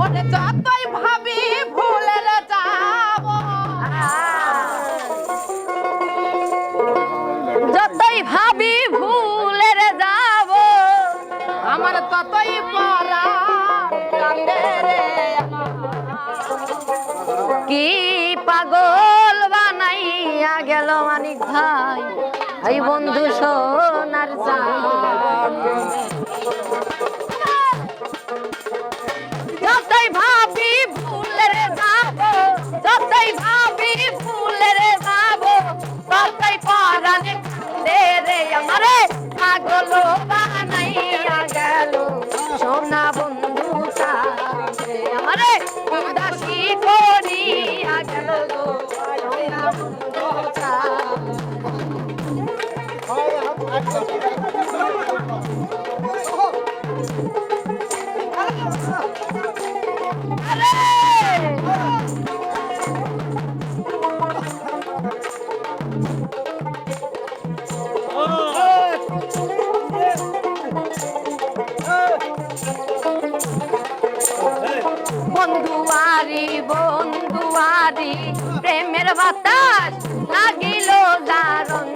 ওরে যতই ভাবি যাব। যতই ভাবি আমার ততই কি পাগল বানাইয়া গেল মানিক ভাই? এই বন্ধু সোনার যতই ভাবি ভুলের যাব ততই পরানে কান্দে রে আমারে পাগল বানাইয়া গেল। সোনা বন্ধু আমারে উদাসী করিয়া গেল বন্ধুয়ারি আরি প্রেমের বাতাস লাগিল দারণ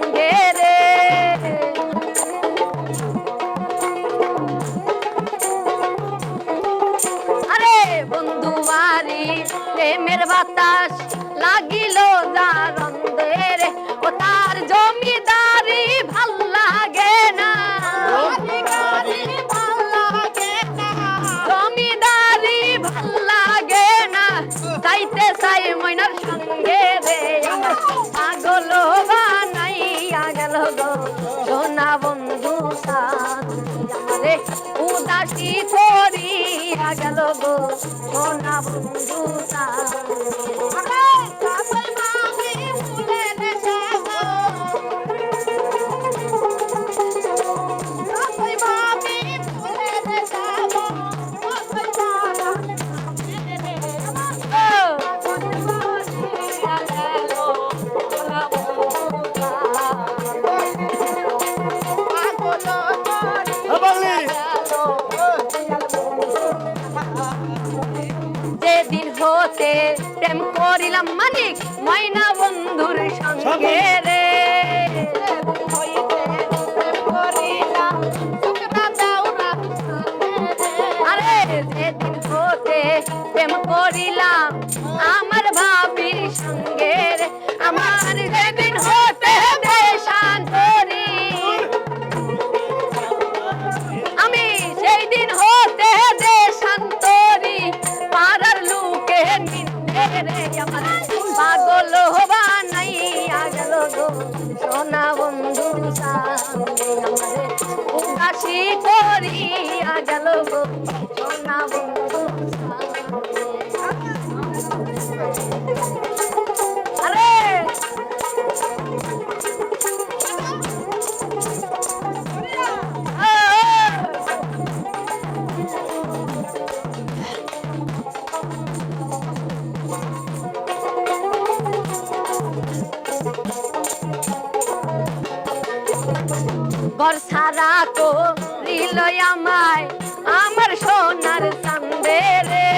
আরে আরি প্রেমের বাতাস লাগিল দারঙ্গে সাথে উদাসী করিয়া গেল গো সোনা বন্ধু যেদিন হতে প্রেম করিলাম মানিক ময়না বন্ধুর সঙ্গে রে। প্রেম করিলাম আমার ভাবির সঙ্গে গো সোনা বন্ধু সামনে আমারে উদাসী করিয়া গেল গো সোনা বন্ধু। ঘর সারা তো রিল আমায় আমার সোনার চান্দে রে।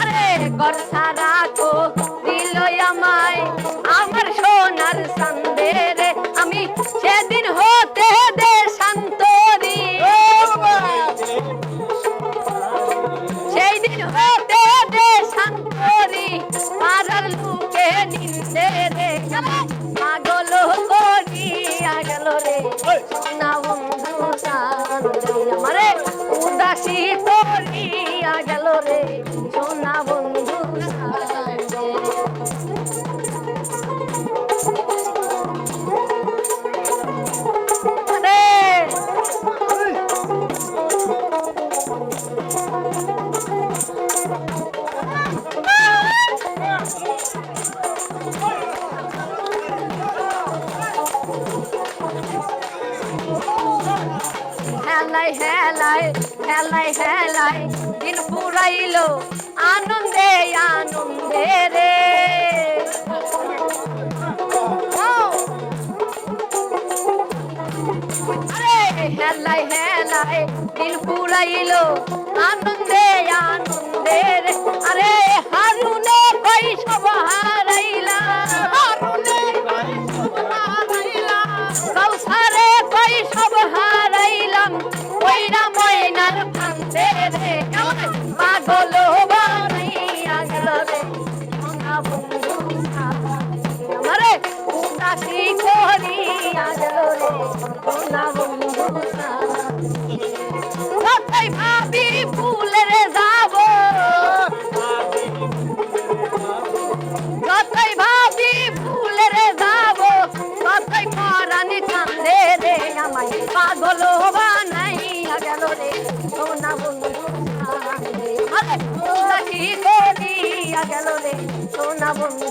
আরে ঘর সারা তো রিল আমায় আমার সোনার চান্দে রে। আমি সেদিন হতে দেশান্তরী সেই দিন হতে দেশান্তরী পাড়ার লোকে নিন্দে রে। পাগল করিয়া গেল রে। সোনা বন্ধু আমারে উদাসী করিয়া গেল রে। হেলাই হেলাই হেলাই হেলাই দিন পুরাইলো আনন্দে আনন্দে রে। হেলাই হেলাই দিন পুরাইলো আনন্দে আনন্দে রে। আরে হারুনে সব হারাইলা সোনা ভাবি ফুলের যাব? কোথায় ভাবি ফুলের যাব? কোথায় পরানি কান্দে রে আমায় পাগল বানাইয়া গেল রে? সোনা বন্ধু, আরে বানাইয়া গেল রে? সোনা বন্ধু